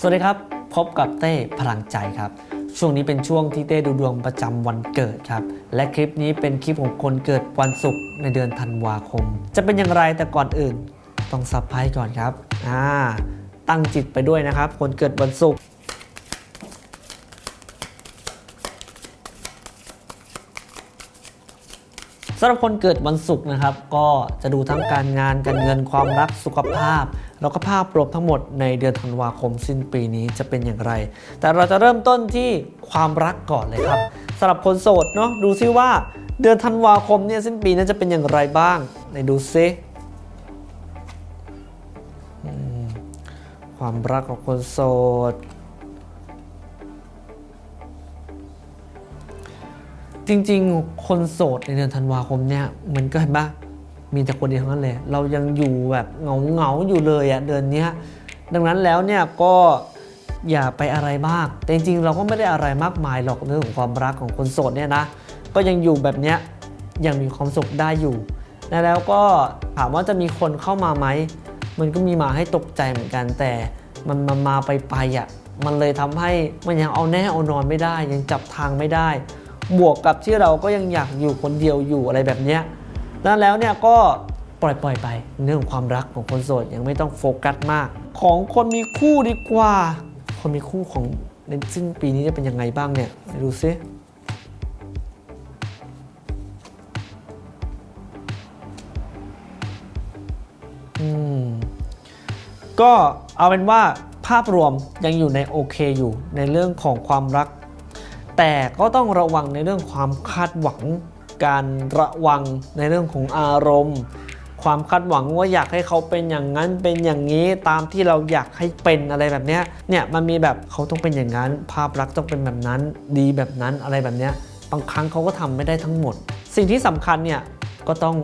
สวัสดีครับ พบกับเต้พลังใจครับ ช่วงนี้เป็นช่วงที่เต้ดูดวงประจำวันเกิดครับ และคลิปนี้เป็นคลิปของคนเกิดวันศุกร์ในเดือนธันวาคม จะเป็นอย่างไรแต่ก่อนอื่น ต้องซับไพ่ก่อนครับอ่าตั้งจิตไปด้วยนะครับ คนเกิดวันศุกร์สำหรับคนเกิดวันศุกร์นะครับ ก็จะดูทั้งการงานการเงินความรักสุขภาพ แล้วก็ภาพรวมทั้งหมดในเดือนธันวาคมสิ้นปีนี้จะเป็นอย่างไร แต่เราจะเริ่มต้นที่ความรักก่อนเลยครับสำหรับคนโสดเนาะดูซิว่าเดือนธันวาคมเนี่ยสิ้นปีนั้นจะเป็นอย่างไรบ้างไหนดูซิความรักของคนโสด จริงๆ คนโสดในเดือนธันวาคมเนี่ยมันก็เห็นปะ มีแต่คนเดียวทั้งนั้นเลย เรายังอยู่แบบเหงาเหงาอยู่เลยอะเดือนนี้ดังนั้นแล้วเนี่ยก็อย่าไปอะไรมาก แต่จริงๆ เราก็ไม่ได้อะไรมากมายหรอกเรื่องของความรักของคนโสดเนี่ยนะ ก็ยังอยู่แบบเนี้ยยังมีความสุขได้อยู่และแล้วก็ถามว่าจะมีคนเข้ามาไหม มันก็มีมาให้ตกใจเหมือนกัน แต่มันมามาไปไปอะ มันเลยทำให้มันยังเอาแน่เอานอนไม่ได้ ยังจับทางไม่ได้ บวกกับที่เราก็ยังอยากอยู่คนเดียวอยู่อะไรแบบเนี้ย นั้นแล้วเนี่ยก็ปล่อยปล่อยๆไปเรื่องความรักของคนโสดยังไม่ต้องโฟกัสมาก ของคนมีคู่ดีกว่า คนมีคู่ของในสิ้นปีนี้จะเป็นยังไงบ้างเนี่ยไหนดูซิอืมก็เอาเป็นว่าภาพรวมยังอยู่ในโอเคอยู่ในเรื่องของความรัก แต่ก็ต้องระวังในเรื่องความคาดหวัง การระวังในเรื่องของอารมณ์ ความคาดหวังว่าอยากให้เขาเป็นอย่างนั้นเป็นอย่างนี้ตามที่เราอยากให้เป็นอะไรแบบเนี้ยเนี่ยมันมีแบบเขาต้องเป็นอย่างนั้น ภาพลักษณ์ต้องเป็นแบบนั้น ดีแบบนั้นอะไรแบบเนี้ยบางครั้งเขาก็ทำไม่ได้ทั้งหมด สิ่งที่สำคัญเนี่ยก็ต้อง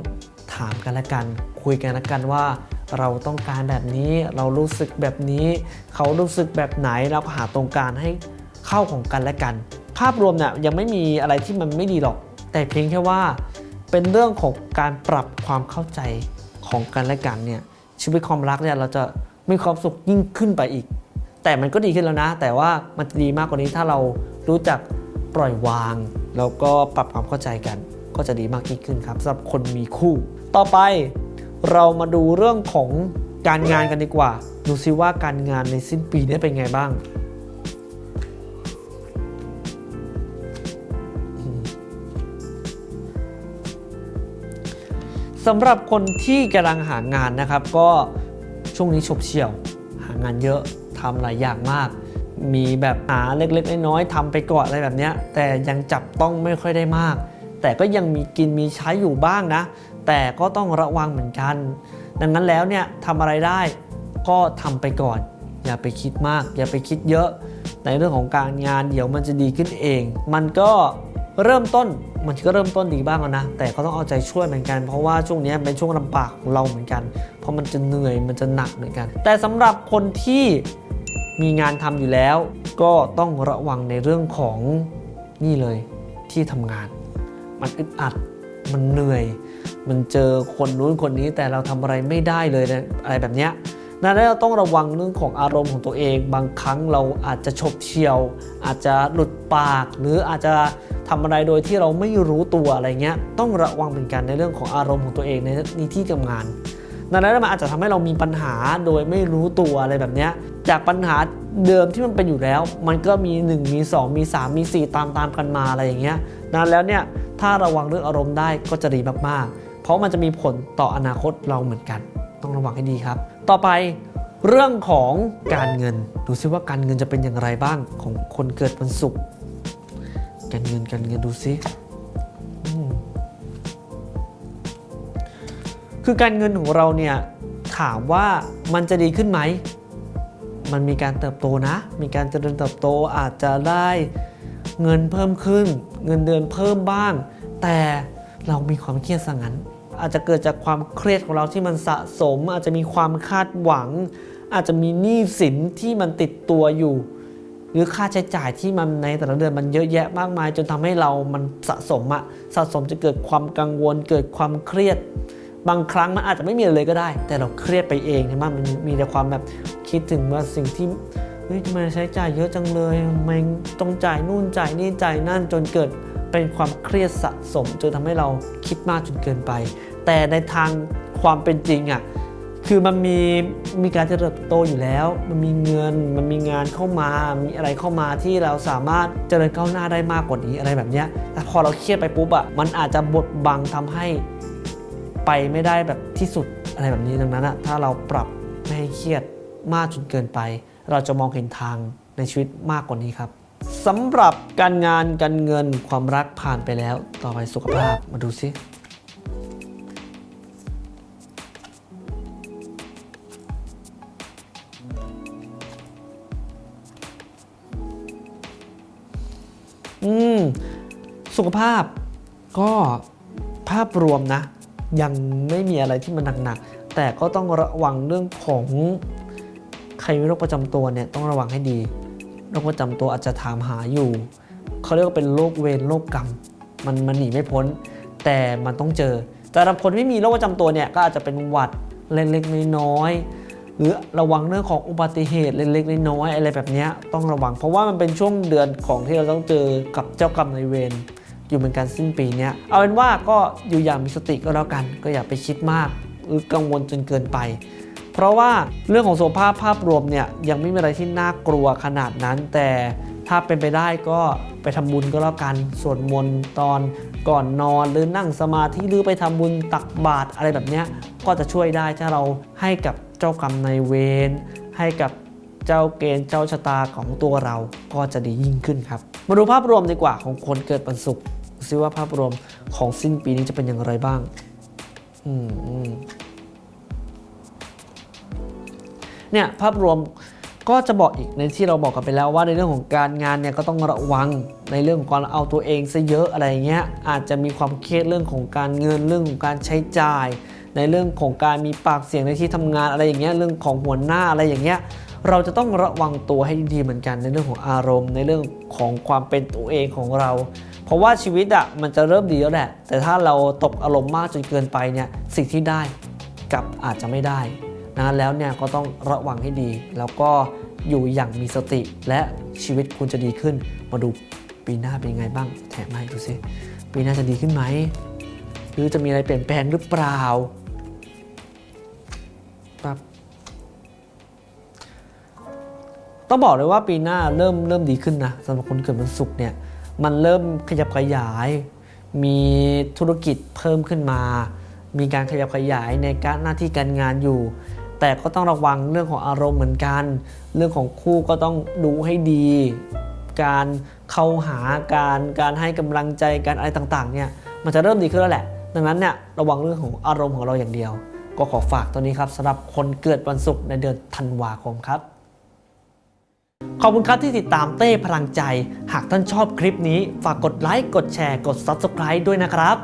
ถามกันละกัน คุยกันละกันว่าเราต้องการแบบนี้เรารู้สึกแบบนี้ เขารู้สึกแบบไหนเราก็หาตรงกลารให้เข้าของกันและกัน ภาพรวมเนี่ยยังไม่มีอะไรที่มันไม่ดีหรอก แต่เพียงแค่ว่าเป็นเรื่องของการปรับความเข้าใจของกันและกันเนี่ยชีวิตความรักเนี่ยเราจะมีความสุขยิ่งขึ้นไปอีก แต่มันก็ดีขึ้นแล้วนะ แต่ว่ามันจะดีมากกว่านี้ถ้าเรารู้จักปล่อยวาง แล้วก็ปรับความเข้าใจกัน ก็จะดีมากยิ่งขึ้นครับสำหรับคนมีคู่ ต่อไปเรามาดูเรื่องของการงานกันดีกว่า ดูซิว่าการงานในสิ้นปีนี้เป็นไงบ้าง สำหรับคนที่กำลังหางานนะครับ ก็ช่วงนี้ฉบเฉี่ยว หางานเยอะทำหลายอย่างมาก มีแบบหาเล็กๆน้อยๆทำไปก่อนอะไรแบบนี้แต่ยังจับต้องไม่ค่อยได้มาก แต่ก็ยังมีกินมีใช้อยู่บ้างนะ แต่ก็ต้องระวังเหมือนกัน ดังนั้นแล้วเนี่ยทำอะไรได้ก็ทำไปก่อน อย่าไปคิดมาก อย่าไปคิดเยอะ ในเรื่องของการงานเดี๋ยวมันจะดีขึ้นเอง มันก็เริ่มต้น มันก็เริ่มต้นดีบ้างแล้วนะ แต่ก็ต้องเอาใจช่วยเหมือนกัน เพราะว่าช่วงนี้เป็นช่วงลำบากของเราเหมือนกัน เพราะมันจะเหนื่อยมันจะหนักเหมือนกัน แต่สำหรับคนที่มีงานทำอยู่แล้ว ก็ต้องระวังในเรื่องของนี่เลยที่ทำงาน มันอึดอัดมันเหนื่อย มันเจอคนนู้นคนนี้แต่เราทำอะไรไม่ได้เลยนะอะไรแบบเนี้ยดังนั้นเราต้องระวังเรื่องของอารมณ์ของตัวเอง บางครั้งเราอาจจะฉบเฉียว อาจจะหลุดปากหรืออาจจะ ทำอะไรโดยที่เราไม่รู้ตัวอะไรเงี้ยต้องระวังเป็นกันในเรื่องของอารมณ์ของตัวเองในในที่ทำงานดังนั้นมันอาจจะทำให้เรามีปัญหาโดยไม่รู้ตัวอะไรแบบเนี้ยจากปัญหาเดิมที่มันเป็นอยู่แล้ว มันก็มี 1 มี 2 มี 3 มี 4 ตามตามกันมาอะไรอย่างเงี้ยนั้นแล้วเนี่ยถ้าระวังเรื่องอารมณ์ได้ก็จะดีมากๆ เพราะมันจะมีผลต่ออนาคตเราเหมือนกัน ต้องระวังให้ดีครับ ต่อไปเรื่องของการเงิน ดูซิว่าการเงินจะเป็นอย่างไรบ้างของคนเกิดวันศุกร์ การเงินการเงินดูซิคือการเงินของเราเนี่ยถามว่ามันจะดีขึ้นไหม มันมีการเติบโตนะ มีการเจริญเติบโตอาจจะได้เงินเพิ่มขึ้น เงินเดือนเพิ่มบ้าง แต่เรามีความเครียดซะงั้น อาจจะเกิดจากความเครียดของเราที่มันสะสม อาจจะมีความคาดหวัง อาจจะมีหนี้สินที่มันติดตัวอยู่ หรือค่าใช้จ่ายที่มันในแต่ละเดือนมันเยอะแยะมากมาย จนทำให้เรามันสะสมอะสะสมจะเกิดความกังวล เกิดความเครียด บางครั้งมันอาจจะไม่มีเลยก็ได้ แต่เราเครียดไปเองใช่ไหมมันมีแต่ความแบบคิดถึงว่าสิ่งที่ฮ้ยทำไมใช้จ่ายเยอะจังเลยทำไมต้องจ่ายนู่นจ่ายนี่จ่ายนั่นจนเกิดเป็นความเครียดสะสมจนทำให้เราคิดมากจนเกินไป แต่ในทางความเป็นจริงอะ่ะ คือมันมีมีการเจริญเติบโตอยู่แล้ว มันมีเงิน มันมีงานเข้ามา มีอะไรเข้ามาที่เราสามารถเจริญก้าวหน้าได้มากกว่านี้อะไรแบบเนี้ยแต่พอเราเครียดไปปุ๊บอะ่ะมันอาจจะบดบังทำให้ไปไม่ได้แบบที่สุดอะไรแบบนี้ดังนั้นอะถ้าเราปรับไม่ให้เครียดมากจนเกินไป เราจะมองเห็นทางในชีวิตมากกว่านี้ครับสำหรับการงานการเงินความรักผ่านไปแล้ว ต่อไปสุขภาพมาดูซิ สุขภาพก็ภาพรวมนะ ยังไม่มีอะไรที่มันหนักๆแต่ก็ต้องระวังเรื่องของใครมีโรคประจำตัวเนี่ยต้องระวังให้ดีโรคประจำตัวอาจจะถามหาอยู่เขาเรียกว่าเป็นโรคเวรโรคกรรม มันมันหนีไม่พ้น แต่มันต้องเจอ แต่บาคนไม่มีโรคประจำตัวเนี่ยก็อาจจะเป็นหวัดเล็กๆน้อยๆหรือระวังเรื่องของอุบัติเหตุเล็กๆน้อยๆอะไรแบบนี้ต้องระวัง เพราะว่ามันเป็นช่วงเดือนของที่เราต้องเจอกับเจ้ากรรมนายเวร อยู่เหมือนกันสิ้นปีนี้เอาเป็นว่าก็อยู่อย่างมีสติก็แล้วกัน ก็อย่าไปคิดมาก หรือกังวลจนเกินไป เพราะว่าเรื่องของสุขภาพภาพรวมเนี่ยยังไม่มีอะไรที่น่ากลัวขนาดนั้น แต่ถ้าเป็นไปได้ก็ไปทำบุญก็แล้วกันสวดมนต์ตอนก่อนนอนหรือนั่งสมาธิหรือไปทำบุญตักบาตรอะไรแบบนี้ก็จะช่วยได้ถ้าเราให้กับเจ้ากรรมนายเวรให้กับเจ้าเกณฑ์เจ้าชะตาของตัวเราก็จะดียิ่งขึ้นครับ มาดูภาพรวมดีกว่าของคนเกิดวันศุกร์ ซิว่าภาพรวมของสิ้นปีนี้จะเป็นอย่างไรบ้าง อืมเนี่ยภาพรวมก็จะบอกอีกในที่เราบอกกันไปแล้วว่าในเรื่องของการงานเนี่ยก็ต้องระวังในเรื่องของการเอาตัวเองซะเยอะอะไรเงี้ยอาจจะมีความเครียดเรื่องของการเงินเรื่องของการใช้จ่าย ในเรื่องของการมีปากเสียงในที่ทำงานอะไรอย่างเงี้ยเรื่องของหัวหน้าอะไรอย่างเงี้ยเราจะต้องระวังตัวให้ดีเหมือนกันในเรื่องของอารมณ์ ในเรื่องของความเป็นตัวเองของเรา เพราะว่าชีวิตอะมันจะเริ่มดีแล้วแหละ แต่ถ้าเราตกอารมณ์มากจนเกินไปเนี่ยสิ่งที่ได้กลับอาจจะไม่ได้นะแล้วเนี่ยก็ต้องระวังให้ดี แล้วก็อยู่อย่างมีสติและชีวิตคุณจะดีขึ้น มาดูปีหน้าเป็นยังไงบ้าง แถมมาให้ดูซิปีหน้าจะดีขึ้นไหม หรือจะมีอะไรเปลี่ยนแปลงหรือเปล่าครับต้องบอกเลยว่าปีหน้าเริ่มเริ่มดีขึ้นนะสำหรับคนเกิดวันศุกร์เนี่ย มันเริ่มขยับขยาย มีธุรกิจเพิ่มขึ้นมา มีการขยับขยายในการหน้าที่การงานอยู่ แต่ก็ต้องระวังเรื่องของอารมณ์เหมือนกัน เรื่องของคู่ก็ต้องดูให้ดี การเข้าหาการการให้กำลังใจการอะไรต่างๆเนี่ยมันจะเริ่มดีขึ้นแล้วแหละ ดังนั้นเนี่ยระวังเรื่องของอารมณ์ของเราอย่างเดียว ก็ขอฝากตัวนี้ครับสำหรับคนเกิดวันศุกร์ในเดือนธันวาคมครับ ขอบคุณครับที่ติดตามเต้พลังใจ หากท่านชอบคลิปนี้ ฝากกดไลค์ กดแชร์ กด Subscribe ด้วยนะครับ